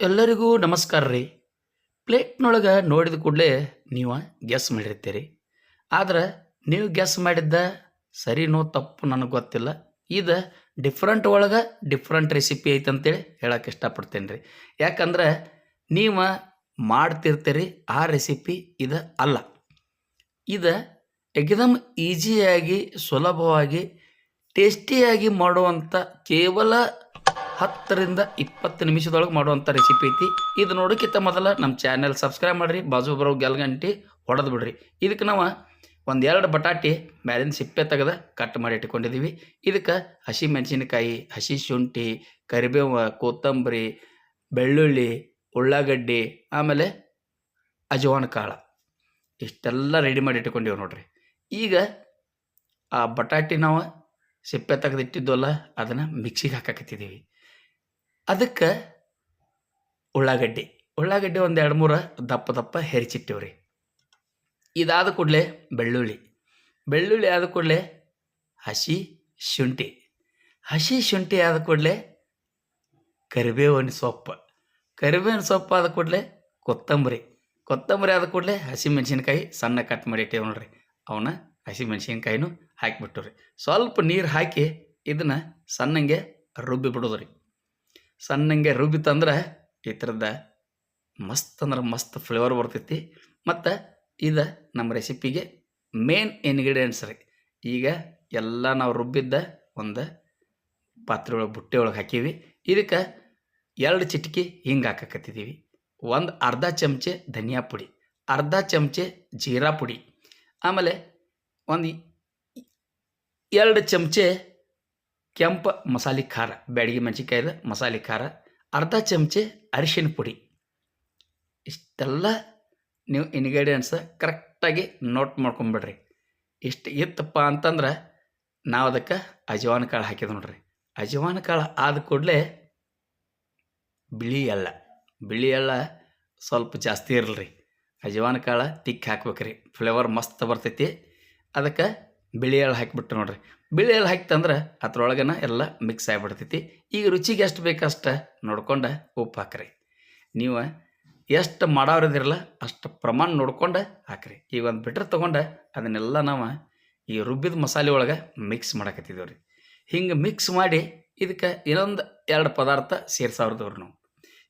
ಎಲ್ಲರಿಗೂ ನಮಸ್ಕಾರ ರೀ. ಪ್ಲೇಟ್ನೊಳಗೆ ನೋಡಿದ ಕೂಡಲೇ ನೀವು ಗ್ಯಾಸ್ ಮಾಡಿರ್ತೀರಿ. ಆದ್ರೆ ನೀವು ಗ್ಯಾಸ್ ಮಾಡಿದ್ದ ಸರಿನೋ ತಪ್ಪು ನನಗೆ ಗೊತ್ತಿಲ್ಲ. ಇದು ಡಿಫ್ರೆಂಟ್ ಒಳಗೆ ಡಿಫ್ರೆಂಟ್ ರೆಸಿಪಿ ಐತೆ ಅಂತೇಳಿ ಹೇಳಕ್ಕೆ ಇಷ್ಟಪಡ್ತೇನೆ ರೀ ಯಾಕಂದ್ರೆ ನೀವು ಮಾಡ್ತಿರ್ತೀರಿ ಆ ರೆಸಿಪಿ ಇದು ಅಲ್ಲ. ಇದು ಎಕ್ದಮ್ ಈಸಿಯಾಗಿ ಸುಲಭವಾಗಿ ಟೇಸ್ಟಿಯಾಗಿ ಮಾಡುವಂಥ ಕೇವಲ ಹತ್ತರಿಂದ ಇಪ್ಪತ್ತು ನಿಮಿಷದೊಳಗೆ ಮಾಡುವಂಥ ರೆಸಿಪಿ ಐತಿ. ಇದು ನೋಡೋಕ್ಕಿಂತ ಮೊದಲ ನಮ್ಮ ಚಾನೆಲ್ ಸಬ್ಸ್ಕ್ರೈಬ್ ಮಾಡಿರಿ, ಬಾಜು ಬರೋ ಗೆಲ್ಗಂಟಿ ಹೊಡೆದು ಬಿಡ್ರಿ. ಇದಕ್ಕೆ ನಾವು ಒಂದೆರಡು ಬಟಾಟಿ ಮ್ಯಾಲಿನ ಸಿಪ್ಪೆ ತೆಗೆದ ಕಟ್ ಮಾಡಿ ಇಟ್ಕೊಂಡಿದ್ದೀವಿ ಇದಕ್ಕೆ ಹಸಿ ಮೆಣಸಿನಕಾಯಿ, ಹಸಿ ಶುಂಠಿ, ಕರಿಬೇವು, ಕೊತ್ತಂಬರಿ, ಬೆಳ್ಳುಳ್ಳಿ, ಉಳ್ಳಾಗಡ್ಡಿ, ಆಮೇಲೆ ಅಜವಾನ ಕಾಳು. ಇಷ್ಟೆಲ್ಲ ರೆಡಿ ಮಾಡಿ ಇಟ್ಕೊಂಡಿವಿ ನೋಡ್ರಿ. ಈಗ ಆ ಬಟಾಟಿ ನಾವು ಸಿಪ್ಪೆ ತೆಗೆದಿಟ್ಟಿದ್ದಲ್ಲ, ಅದನ್ನು ಮಿಕ್ಸಿಗೆ ಹಾಕಾಕತ್ತಿದ್ದೀವಿ ಅದಕ್ಕೆ ಉಳ್ಳಾಗಡ್ಡಿ. ಉಳ್ಳಾಗಡ್ಡಿ ಒಂದು ಎರಡು ಮೂರು ದಪ್ಪ ದಪ್ಪ ಹೆರಿಚಿಟ್ಟಿವ್ರಿ. ಇದಾದ ಕೂಡಲೇ ಬೆಳ್ಳುಳ್ಳಿ. ಬೆಳ್ಳುಳ್ಳಿ ಆದ ಕೂಡಲೇ ಹಸಿ ಶುಂಠಿ. ಹಸಿ ಶುಂಠಿ ಆದ ಕೂಡಲೇ ಕರಿಬೇವಿನ ಸೊಪ್ಪು. ಕರಿಬೇವಿನ ಸೊಪ್ಪು ಆದ ಕೂಡಲೇ ಕೊತ್ತಂಬರಿ. ಕೊತ್ತಂಬರಿ ಆದ ಕೂಡಲೇ ಹಸಿ ಮೆಣಸಿನ್ಕಾಯಿ ಸಣ್ಣ ಕಟ್ ಮಾಡಿ ಇಟ್ಟೇವೆ ನೋಡ್ರಿ. ಅವನ್ನ ಹಸಿ ಮೆಣಸಿನ್ಕಾಯಿನೂ ಹಾಕಿಬಿಟ್ಟು ರೀ ಸ್ವಲ್ಪ ನೀರು ಹಾಕಿ ಇದನ್ನು ಸಣ್ಣಂಗೆ ರುಬ್ಬಿ ಬಿಡೋದು ರೀ ಸಣ್ಣಂಗೆ ರುಬ್ಬಿ ತಂದ್ರೆ ಈ ಥರದ ಮಸ್ತ್ ಅಂದ್ರೆ ಮಸ್ತ್ ಫ್ಲೇವರ್ ಬರ್ತೈತಿ. ಮತ್ತು ಇದು ನಮ್ಮ ರೆಸಿಪಿಗೆ ಮೇನ್ ಇಂಗ್ರೀಡಿಯೆಂಟ್ಸ್ ರೀ. ಈಗ ಎಲ್ಲ ನಾವು ರುಬ್ಬಿದ್ದ ಒಂದು ಪಾತ್ರೆ ಒಳಗೆ ಬುಟ್ಟೆ ಒಳಗೆ ಹಾಕೀವಿ ಇದಕ್ಕೆ ಎರಡು ಚಿಟಕಿ ಹಿಂಗೆ ಹಾಕಕತ್ತಿದ್ದೀವಿ ಒಂದು ಅರ್ಧ ಚಮಚೆ ಧನಿಯಾ ಪುಡಿ, ಅರ್ಧ ಚಮಚೆ ಜೀರಾ ಪುಡಿ. ಆಮೇಲೆ ಒಂದು ಎರಡು ಚಮಚೆ ಕೆಂಪು ಮಸಾಲೆ ಖಾರ, ಬ್ಯಾಡಗಿ ಮೆಣಸಿನ್ಕಾಯ್ದು, ಮಸಾಲೆ ಖಾರ, ಅರ್ಧ ಚಮಚೆ ಅರಿಶಿನ ಪುಡಿ. ಇಷ್ಟೆಲ್ಲ ನೀವು ಇನ್ಗ್ರೀಡಿಯೆಂಟ್ಸ ಕರೆಕ್ಟಾಗಿ ನೋಟ್ ಮಾಡ್ಕೊಂಬಿಡ್ರಿ. ಇಷ್ಟು ಇತ್ತಪ್ಪ ಅಂತಂದ್ರೆ ನಾವು ಅದಕ್ಕೆ ಅಜವಾನ ಕಾಳು ಹಾಕಿದ್ ನೋಡ್ರಿ. ಅಜವಾನ ಕಾಳು ಆದ ಕೂಡಲೇ ಬಿಳಿ ಎಳ್ಳ ಬಿಳಿ ಎಳ್ಳ ಸ್ವಲ್ಪ ಜಾಸ್ತಿ ಇರಲ್ರಿ. ಅಜವಾನ ಕಾಳು ತಿಕ್ಕಿ ಹಾಕ್ಬೇಕ್ರಿ. ಫ್ಲೇವರ್ ಮಸ್ತ್ ಬರ್ತೈತಿ. ಅದಕ್ಕೆ ಬಿಳಿ ಎಳ್ಳು ಹಾಕಿಬಿಟ್ಟು ನೋಡ್ರಿ. ಬಿಳಿ ಎಳ್ಳು ಹಾಕ್ತಂದ್ರೆ ಅದ್ರೊಳಗನ ಎಲ್ಲ ಮಿಕ್ಸ್ ಆಗಿಬಿಡ್ತೈತಿ. ಈಗ ರುಚಿಗೆ ಎಷ್ಟು ಬೇಕಷ್ಟು ನೋಡ್ಕೊಂಡು ಉಪ್ಪು ಹಾಕ್ರಿ. ನೀವು ಎಷ್ಟು ಮಾಡೋರಿದಿರಲ್ಲ ಅಷ್ಟು ಪ್ರಮಾಣ ನೋಡ್ಕೊಂಡು ಹಾಕ್ರಿ. ಈಗ ಒಂದು ಬಿಟ್ರೆ ತೊಗೊಂಡು ಅದನ್ನೆಲ್ಲ ನಾವು ಈ ರುಬ್ಬಿದ ಮಸಾಲೆ ಒಳಗೆ ಮಿಕ್ಸ್ ಮಾಡಕತ್ತಿದ್ದೇವೆ ರೀ ಹಿಂಗೆ ಮಿಕ್ಸ್ ಮಾಡಿ ಇದಕ್ಕೆ ಇನ್ನೊಂದು ಎರಡು ಪದಾರ್ಥ ಸೇರ್ಸಾವ್ರದವ್ರು ನಾವು.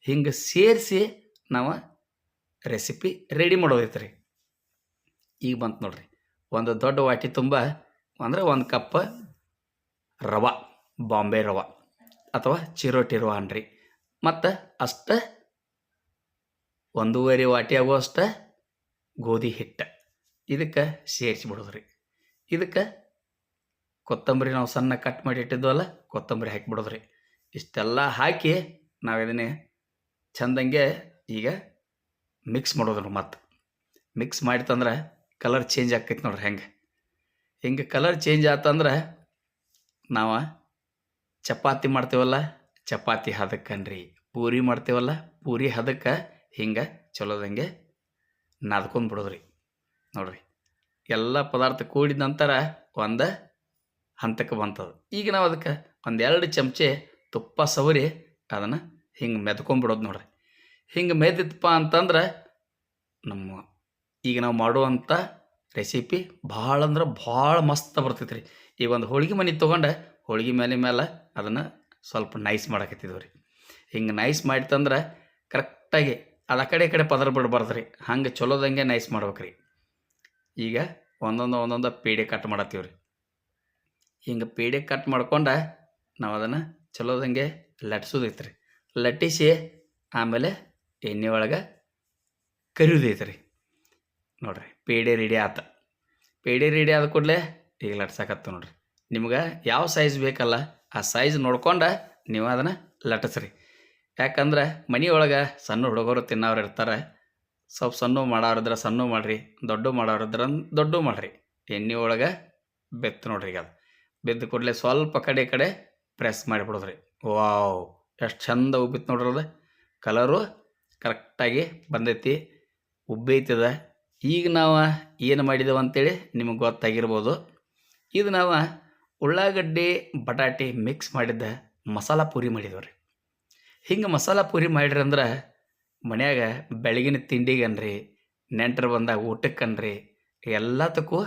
ಹಿಂಗೆ ಸೇರಿಸಿ ನಾವು ರೆಸಿಪಿ ರೆಡಿ ಮಾಡೋದೈತೆ ರೀ ಈಗ ಬಂತು ನೋಡ್ರಿ. ಒಂದು ದೊಡ್ಡ ವಾಟಿ ತುಂಬ ಅಂದರೆ ಒಂದು ಕಪ್ ರವೆ, ಬಾಂಬೆ ರವೆ ಅಥವಾ ಚಿರೋಟಿ ರವೆ ಅನ್ರಿ. ಮತ್ತು ಅಷ್ಟ ಒಂದೂವರೆ ವಾಟಿ ಆಗುವಷ್ಟು ಗೋಧಿ ಹಿಟ್ಟು. ಇದಕ್ಕೆ ಸೇರಿಸಿ ರೀ ಇದಕ್ಕೆ ಕೊತ್ತಂಬರಿ ನಾವು ಸಣ್ಣ ಕಟ್ ಮಾಡಿ ಇಟ್ಟಿದ್ವಲ್ಲ, ಕೊತ್ತಂಬರಿ ಹಾಕಿಬಿಡೋದ್ರಿ ಇಷ್ಟೆಲ್ಲ ಹಾಕಿ ನಾವು ಇದನ್ನೇ ಚಂದಂಗೆ ಈಗ ಮಿಕ್ಸ್ ಮಾಡೋದ್ರಿ ಮತ್ತು. ಮಿಕ್ಸ್ ಮಾಡಿತಂದ್ರೆ ಕಲರ್ ಚೇಂಜ್ ಆಕೈತಿ ನೋಡ್ರಿ ಹೆಂಗೆ. ಹಿಂಗೆ ಕಲರ್ ಚೇಂಜ್ ಆತಂದ್ರೆ ನಾವು ಚಪಾತಿ ಮಾಡ್ತೇವಲ್ಲ, ಚಪಾತಿ ಹದಕ್ಕನ್ರಿ. ಪೂರಿ ಮಾಡ್ತೇವಲ್ಲ, ಪೂರಿ ಹದಕ್ಕೆ ಹಿಂಗೆ ಚಲೋದಂಗೆ ನಾದ್ಕೊಂಡು ಬಿಡೋದ್ರಿ ನೋಡ್ರಿ. ಎಲ್ಲ ಪದಾರ್ಥ ಕೂಡಿದ ನಂತರ ಒಂದು ಹಂತಕ್ಕೆ ಬಂತದು. ಈಗ ನಾವು ಅದಕ್ಕೆ ಒಂದೆರಡು ಚಮಚೆ ತುಪ್ಪ ಸವರಿ ಅದನ್ನು ಹಿಂಗೆ ಮೆದ್ಕೊಂಡ್ಬಿಡೋದು ನೋಡ್ರಿ. ಹಿಂಗೆ ಮೆದ್ದಿತ್ತಪ್ಪ ಅಂತಂದ್ರೆ ನಮ್ಮ ಈಗ ನಾವು ಮಾಡುವಂಥ ರೆಸಿಪಿ ಭಾಳ ಅಂದ್ರೆ ಭಾಳ ಮಸ್ತ್ ಬರ್ತೈತೆ ರೀ ಈಗ ಒಂದು ಹೋಳಿಗೆ ಮನೆ ತೊಗೊಂಡು ಹೋಳಿಗೆ ಮೇಲೆ ಮೇಲೆ ಅದನ್ನು ಸ್ವಲ್ಪ ನೈಸ್ ಮಾಡಕತ್ತಿದ್ವಿ ರೀ. ಹಿಂಗೆ ನೈಸ್ ಮಾಡಿತಂದ್ರೆ ಕರೆಕ್ಟಾಗಿ ಅದು ಆ ಕಡೆ ಕಡೆ ಪದರ ಬಿಡಬಾರ್ದು ರೀ ಹಂಗೆ ಚಲೋದಂಗೆ ನೈಸ್ ಮಾಡ್ಬೇಕು ರೀ ಈಗ ಒಂದೊಂದು ಒಂದೊಂದು ಪೇಡೆ ಕಟ್ ಮಾಡತ್ತೀವಿ ರೀ. ಹಿಂಗೆ ಪೇಡೆ ಕಟ್ ಮಾಡ್ಕೊಂಡು ನಾವು ಅದನ್ನು ಚಲೋದಂಗೆ ಲಟ್ಸೋದೈತೆ ರೀ ಲಟ್ಟಿಸಿ ಆಮೇಲೆ ಎಣ್ಣೆ ಒಳಗೆ ಕರಿಯೋದೈತೆ ರೀ ನೋಡ್ರಿ, ಪೇಡೆ ರೆಡಿ ಆತ. ಪೇಡೆ ರೆಡಿ ಆದ ಕೂಡಲೇ ಈಗ ಲಟ್ಸಕತ್ತ ನೋಡ್ರಿ. ನಿಮ್ಗೆ ಯಾವ ಸೈಜ್ ಬೇಕಲ್ಲ, ಆ ಸೈಜ್ ನೋಡ್ಕೊಂಡು ನೀವು ಅದನ್ನು ಲಟ್ಟಿಸ್ರಿ ಯಾಕಂದ್ರೆ ಮನೆಯೊಳಗೆ ಸಣ್ಣ ಹುಡುಗರು ತಿನ್ನೋರು ಇರ್ತಾರೆ, ಸ್ವಲ್ಪ ಸಣ್ಣ ಮಾಡೋರಿದ್ರೆ ಸಣ್ಣ ಮಾಡಿರಿ, ದೊಡ್ಡ ಮಾಡೋರಿದ್ರೆ ದೊಡ್ಡ ಮಾಡಿರಿ. ಎಣ್ಣೆ ಒಳಗೆ ಬೆತ್ತು ನೋಡ್ರಿ ಈಗ ಅದು. ಬೆದ್ದ ಕೂಡಲೇ ಸ್ವಲ್ಪ ಕಡೆ ಕಡೆ ಪ್ರೆಸ್ ಮಾಡಿಬಿಡೋದ್ರಿ. ವಾವ್, ಎಷ್ಟು ಚಂದ ಉಬ್ಬಿತ್ತು ನೋಡ್ರಿ ಅದು. ಕಲರು ಕರೆಕ್ಟಾಗಿ ಬಂದೈತಿ, ಉಬ್ಬೈತದ. ಈಗ ನಾವು ಏನು ಮಾಡಿದೆವು ಅಂತೇಳಿ ನಿಮಗೆ ಗೊತ್ತಾಗಿರ್ಬೋದು. ಇದು ನಾವು ಉಳ್ಳಾಗಡ್ಡೆ, ಬಟಾಟೆ ಮಿಕ್ಸ್ ಮಾಡಿದ್ದ ಮಸಾಲ ಪೂರಿ ಮಾಡಿದೆವು ರೀ. ಹಿಂಗೆ ಮಸಾಲ ಪೂರಿ ಮಾಡಿರಿ ಅಂದ್ರೆ ಮನ್ಯಾಗ ಬೆಳಗಿನ ತಿಂಡಿಗನ್ರಿ ನೆಂಟರು ಬಂದಾಗ ಊಟಕ್ಕನ್ರಿ ಎಲ್ಲದಕ್ಕೂ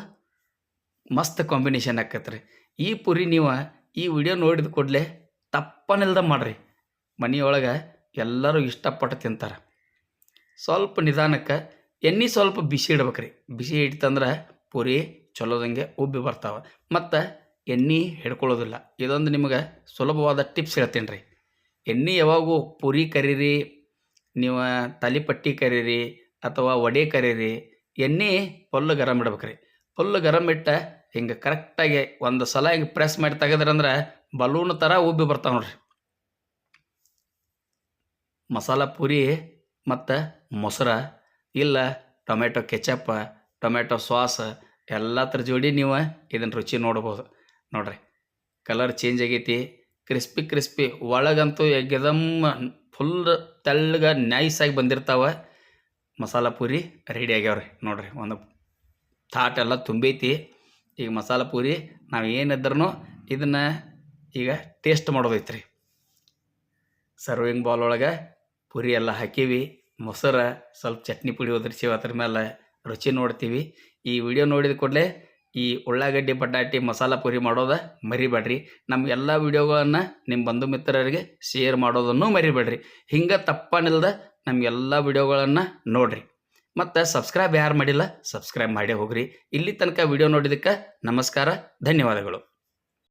ಮಸ್ತ್ ಕಾಂಬಿನೇಷನ್ ಆಕತ್ರಿ. ಈ ಪುರಿ ನೀವು ಈ ವಿಡಿಯೋ ನೋಡಿದ ಕೂಡಲೇ ತಪ್ಪನಿಲ್ದ ಮಾಡಿರಿ. ಮನೆಯೊಳಗೆ ಎಲ್ಲರೂ ಇಷ್ಟಪಟ್ಟು ತಿಂತಾರೆ. ಸ್ವಲ್ಪ ನಿಧಾನಕ್ಕೆ ಎಣ್ಣೆ ಸ್ವಲ್ಪ ಬಿಸಿ ಇಡ್ಬೇಕ್ರಿ. ಬಿಸಿ ಇಡ್ತಂದ್ರೆ ಪೂರಿ ಚಲೋದಂಗೆ ಉಬ್ಬಿ ಬರ್ತಾವೆ. ಮತ್ತು ಎಣ್ಣೆ ಹಿಡ್ಕೊಳ್ಳೋದಿಲ್ಲ. ಇದೊಂದು ನಿಮಗೆ ಸುಲಭವಾದ ಟಿಪ್ಸ್ ಹೇಳ್ತೀನಿ ರೀ ಎಣ್ಣೆ ಯಾವಾಗೂ ಪೂರಿ ಕರೀರಿ, ನೀವು ತಾಲಿಪಟ್ಟಿ ಕರೀರಿ ಅಥವಾ ವಡೆ ಕರೀರಿ, ಎಣ್ಣೆ ಫುಲ್ ಗರಂ ಇಡ್ಬೇಕ್ರಿ. ಫುಲ್ ಗರಂ ಇಟ್ಟ ಹಿಂಗೆ ಕರೆಕ್ಟಾಗಿ ಒಂದು ಸಲ ಹಿಂಗೆ ಪ್ರೆಸ್ ಮಾಡಿ ತೆಗೆದ್ರಂದ್ರೆ ಬಲೂನ್ ಥರ ಉಬ್ಬಿ ಬರ್ತಾವೆ ನೋಡ್ರಿ. ಮಸಾಲ ಪೂರಿ ಮತ್ತು ಮೊಸರ ಇಲ್ಲ, ಟೊಮೆಟೊ ಕೆಚಪ್ಪ, ಟೊಮೆಟೊ ಸಾಸ್ ಎಲ್ಲತ್ರ ಜೋಡಿ ನೀವು ಇದನ್ನು ರುಚಿ ನೋಡ್ಬೋದು. ನೋಡ್ರಿ, ಕಲರ್ ಚೇಂಜ್ ಆಗೈತಿ. ಕ್ರಿಸ್ಪಿ ಕ್ರಿಸ್ಪಿ, ಒಳಗಂತೂ ಎಗ್ದಮ್ ಫುಲ್ ತೆಳ್ಳಗ ನೈಸಾಗಿ ಬಂದಿರ್ತಾವೆ. ಮಸಾಲ ಪೂರಿ ರೆಡಿ ಆಗ್ಯಾವ್ರಿ. ನೋಡ್ರಿ, ಒಂದು ಥಾಟ್ ಎಲ್ಲ ತುಂಬೈತಿ. ಈಗ ಮಸಾಲ ಪೂರಿ ನಾವು ಏನಿದ್ರೂ ಇದನ್ನು ಈಗ ಟೇಸ್ಟ್ ಮಾಡೋದೈತ್ರಿ. ಸರ್ವಿಂಗ್ ಬಾಲ್ ಒಳಗೆ ಪೂರಿ ಎಲ್ಲ ಹಾಕೀವಿ. ಮೊಸರು, ಸ್ವಲ್ಪ ಚಟ್ನಿ ಪುಡಿ ಒದರ್ಸೀವಿ ಅದ್ರ ಮೇಲೆ ರುಚಿ ನೋಡ್ತೀವಿ. ಈ ವಿಡಿಯೋ ನೋಡಿದ ಕೂಡಲೇ ಈ ಉಳ್ಳಾಗಡ್ಡಿ, ಬಟಾಟಿ, ಮಸಾಲ ಪುರಿ ಮಾಡೋದ ಮರಿಬೇಡ್ರಿ. ನಮ್ಮ ಎಲ್ಲ ವಿಡಿಯೋಗಳನ್ನು ನಿಮ್ಮ ಬಂಧು ಮಿತ್ರರಿಗೆ ಶೇರ್ ಮಾಡೋದನ್ನು ಮರಿಬೇಡ್ರಿ. ಹಿಂಗೆ ತಪ್ಪನಿಲ್ದ ನಮ್ಮ ಎಲ್ಲ ವಿಡಿಯೋಗಳನ್ನು ನೋಡ್ರಿ. ಮತ್ತು ಸಬ್ಸ್ಕ್ರೈಬ್ ಯಾರು ಮಾಡಿಲ್ಲ ಸಬ್ಸ್ಕ್ರೈಬ್ ಮಾಡಿ ಹೋಗ್ರಿ. ಇಲ್ಲಿ ತನಕ ವಿಡಿಯೋ ನೋಡಿದ್ದಕ್ಕೆ ನಮಸ್ಕಾರ, ಧನ್ಯವಾದಗಳು.